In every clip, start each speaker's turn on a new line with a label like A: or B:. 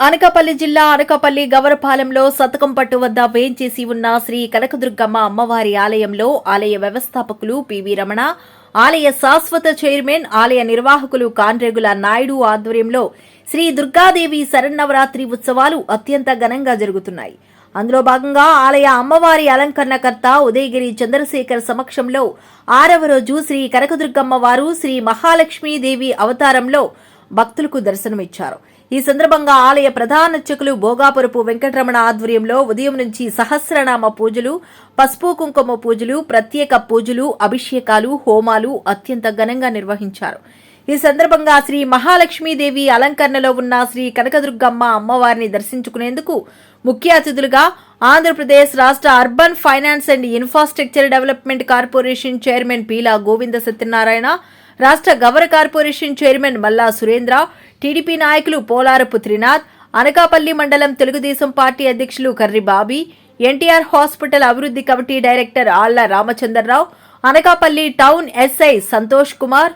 A: అనకాపల్లి జిల్లా అనకాపల్లి గవరపాలెంలో శతకం పట్టు వద్ద వేంచేసి ఉన్న శ్రీ కనకదుర్గమ్మ అమ్మవారి ఆలయంలో ఆలయ వ్యవస్థాపకులు పివి రమణ ఆలయ శాశ్వత చైర్మన్ ఆలయ నిర్వాహకులు కాన్రేగుల నాయుడు ఆధ్వర్యంలో శ్రీ దుర్గాదేవి శరన్నవరాత్రి ఉత్సవాలు అత్యంత ఘనంగా జరుగుతున్నాయి. అందులో భాగంగా ఆలయ అమ్మవారి అలంకరణకర్త ఉదయగిరి చంద్రశేఖర్ సమక్షంలో ఆరవ రోజు శ్రీ కనకదుర్గమ్మ వారు శ్రీ మహాలక్ష్మీదేవి అవతారంలో భక్తులకు దర్శనమిచ్చారు. ఈ సందర్భంగా ఆలయ ప్రధాన అర్చకులు భోగాపురపు వెంకటరమణ ఆధ్వర్యంలో ఉదయం నుంచి సహస్రనామ పూజలు పసుపు కుంకుమ పూజలు ప్రత్యేక పూజలు అభిషేకాలు హోమాలు అత్యంత ఘనంగా నిర్వహించారు. ఈ సందర్భంగా శ్రీ మహాలక్ష్మీదేవి అలంకరణలో ఉన్న శ్రీ కనకదుర్గమ్మ అమ్మవారిని దర్శించుకునేందుకు ముఖ్య అతిథులుగా ఆంధ్రప్రదేశ్ రాష్ట్ర urban finance and infrastructure development corporation chairman Peela Govinda Satyanarayana రాష్ట్ర గవర కార్పొరేషన్ చైర్మన్ మల్లా సురేంద్ర టీడీపీ నాయకులు పోలారపు త్రినాథ్ అనకాపల్లి మండలం తెలుగుదేశం పార్టీ అధ్యక్షులు కర్రి బాబీ ఎన్టీఆర్ హాస్పిటల్ అభివృద్ధి committee director Alla Ramachandrarao Anakapalli town SI Santosh Kumar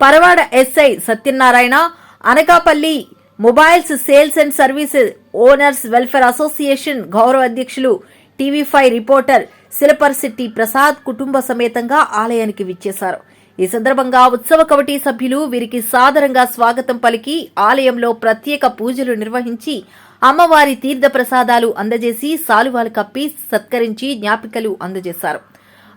A: Paravada SI Satyanarayana Anakapalli mobiles sales and services owners welfare association గౌరవ అధ్యక్షులు TV five reporter Silaparasetti Prasad కుటుంబ సమేతంగా ఆలయానికి విచ్చేశారు. ఈ సందర్భంగా ఉత్సవ కమిటీ సభ్యులు వీరికి సాదరంగా స్వాగతం పలికి ఆలయంలో ప్రత్యేక పూజలు నిర్వహించి అమ్మవారి తీర్థ ప్రసాదాలు అందజేసి సాలువాలు కప్పి సత్కరించి జ్ఞాపికలు అందజేశారు.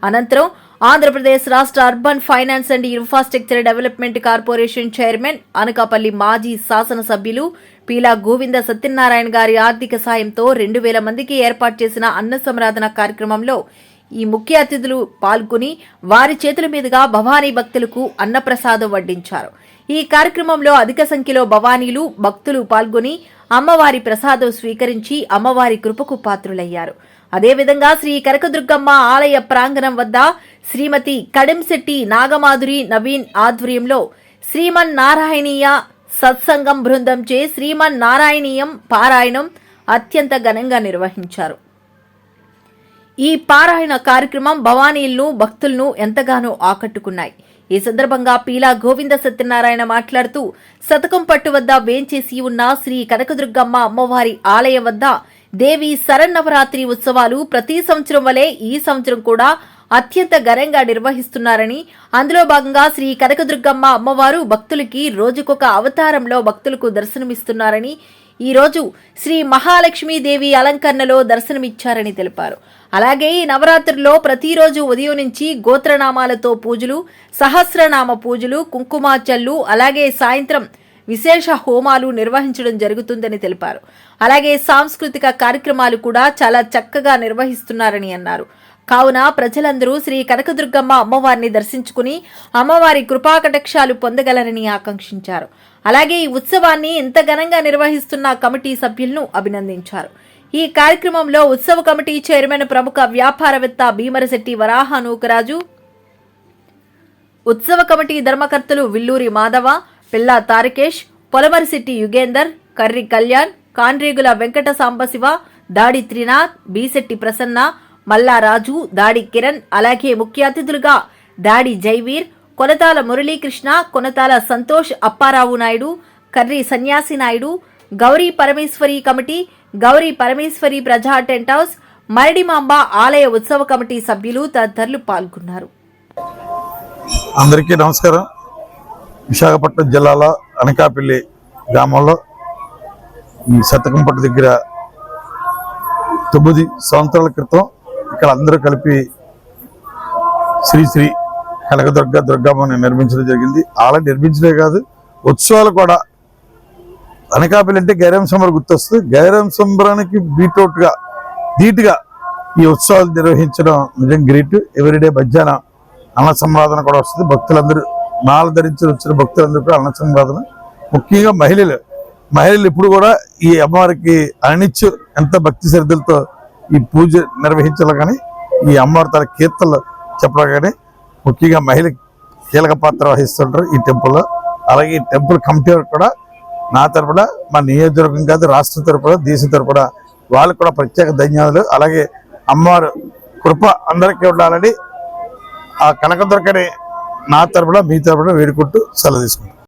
A: అనంతరం ఆంధ్రప్రదేశ్ రాష్ట్ర urban finance and infrastructure development corporation chairman Anakapalli మాజీ శాసనసభ్యులు పీలా గోవింద సత్యనారాయణ గారి ఆర్థిక సాయంతో రెండు వేల మందికి ఏర్పాటు చేసిన అన్న సంరాధన కార్యక్రమంలో ఈ ముఖ్య అతిథులు పాల్గొని వారి చేతుల మీదుగా భవానీ భక్తులకు అన్నప్రసాదం వడ్డించారు. ఈ కార్యక్రమంలో అధిక సంఖ్యలో భవానీలు భక్తులు పాల్గొని అమ్మవారి ప్రసాదం స్వీకరించి అమ్మవారి కృపకు పాత్రులయ్యారు. అదేవిధంగా శ్రీ కనకదుర్గమ్మ ఆలయ ప్రాంగణం వద్ద శ్రీమతి కడెంశెట్టి నాగమాధురి నవీన్ ఆధ్వర్యంలో శ్రీమన్ నారాయణీయ సత్సంగం బృందంచే శ్రీమన్ నారాయణీయం పారాయణం అత్యంత ఘనంగా నిర్వహించారు. ఈ పారాయణ కార్యక్రమం భవానీలను భక్తులను ఎంతగానో ఆకట్టుకున్నాయి. ఈ సందర్భంగా పీలా గోవింద సత్యనారాయణ మాట్లాడుతూ శతకం పట్టు వద్ద వేంచేసి ఉన్న శ్రీ కనకదుర్గమ్మ అమ్మవారి ఆలయం వద్ద దేవి శరన్నవరాత్రి ఉత్సవాలు ప్రతి సంవత్సరం వలె ఈ సంవత్సరం కూడా అత్యంత ఘనంగా నిర్వహిస్తున్నారని అందులో భాగంగా శ్రీ కనకదుర్గమ్మ అమ్మవారు భక్తులకి రోజుకొక అవతారంలో భక్తులకు దర్శనమిస్తున్నారని ఈరోజు శ్రీ మహాలక్ష్మీదేవి అలంకరణలో దర్శనమిచ్చారని తెలిపారు. అలాగే ఈ నవరాత్రుల్లో ప్రతిరోజు ఉదయం నుంచి గోత్రనామాలతో పూజలు సహస్రనామ పూజలు కుంకుమార్చనలు అలాగే సాయంత్రం విశేష హోమాలు నిర్వహించడం జరుగుతుందని తెలిపారు. అలాగే సాంస్కృతిక కార్యక్రమాలు కూడా చాలా చక్కగా నిర్వహిస్తున్నారని అన్నారు. కావున ప్రజలందరూ శ్రీ కనకదుర్గమ్మ అమ్మవారిని దర్శించుకుని అమ్మవారి కృపాకటాక్షాలు పొందగలరని ఆకాంక్షించారు. అలాగే ఈ ఉత్సవాన్ని ఇంత ఘనంగా నిర్వహిస్తున్న కమిటీ సభ్యులను అభినందించారు. ఈ కార్యక్రమంలో ఉత్సవ కమిటీ చైర్మన్ ప్రముఖ వ్యాపారవేత్త భీమరశెట్టి వరాహ నూకరాజు ఉత్సవ కమిటీ ధర్మకర్తలు విల్లూరి మాధవ పిల్లా తారకేష్ పొలమరిశెట్టి యుగేందర్ కర్రి కళ్యాణ్ కాండ్రీగుల వెంకట సాంబశివ దాడి త్రినాథ్ బీశెట్టి ప్రసన్న మల్లారాజు దాడి కిరణ్ అలాగే ముఖ్య అతిథులుగా దాడి జైవీర్ కొనతాల మురళీకృష్ణ కొనతాల సంతోష్ అప్పారావు నాయుడు కర్రి సన్యాసి నాయుడు గౌరీ పరమేశ్వరి కమిటీ గౌరీ పరమేశ్వరి ప్రజా టెంట్ హౌస్ మరడిమాంబ ఆలయ ఉత్సవ కమిటీ సభ్యులు తదితరులు పాల్గొన్నారు.
B: అందరికీ నమస్కారం. విశాఖపట్నం జిల్లాలో అనకాపల్లి గ్రామంలో శతకంపట్టు దగ్గర తొమ్మిది సంవత్సరాల క్రితం అందరూ కలిపి శ్రీ శ్రీ కనకదుర్గ దుర్గమ్మని నిర్మించడం జరిగింది. అలా నిర్మించడే కాదు ఉత్సవాలు కూడా అనకాపల్లి అంటే గైరం సంబరం గుర్తొస్తుంది. గైరం సంబరానికి బీటౌట్గా ధీటుగా ఈ ఉత్సవాలు నిర్వహించడం నిజంగా గ్రేట్. ఎవ్రీడే మధ్యాహ్నం అన్న సంరాధన కూడా వస్తుంది. భక్తులందరూ నాలు ధరించి వచ్చిన భక్తులందరూ కూడా అన్న సంరాధన ముఖ్యంగా మహిళలు మహిళలు ఇప్పుడు కూడా ఈ అమ్మవారికి అణిచ్చు ఎంత భక్తి శ్రద్ధలతో ఈ పూజ నిర్వహించాలి కానీ ఈ అమ్మవారి తన కీర్తనలు చెప్పడం కానీ ముఖ్యంగా మహిళ కీలక పాత్ర వహిస్తుంటారు ఈ టెంపుల్లో. అలాగే ఈ టెంపుల్ కమిటీ కూడా నా తరపున మా నియోజకవర్గం కాదు రాష్ట్ర తరపున దేశం తరపున వాళ్ళకు కూడా ప్రత్యేక ధన్యవాదాలు. అలాగే అమ్మవారు కృప అందరికీ ఉండాలని ఆ కనకదుర్గని నా తరపున మీ తరపున వేడుకుంటూ సెలవు తీసుకుంటాం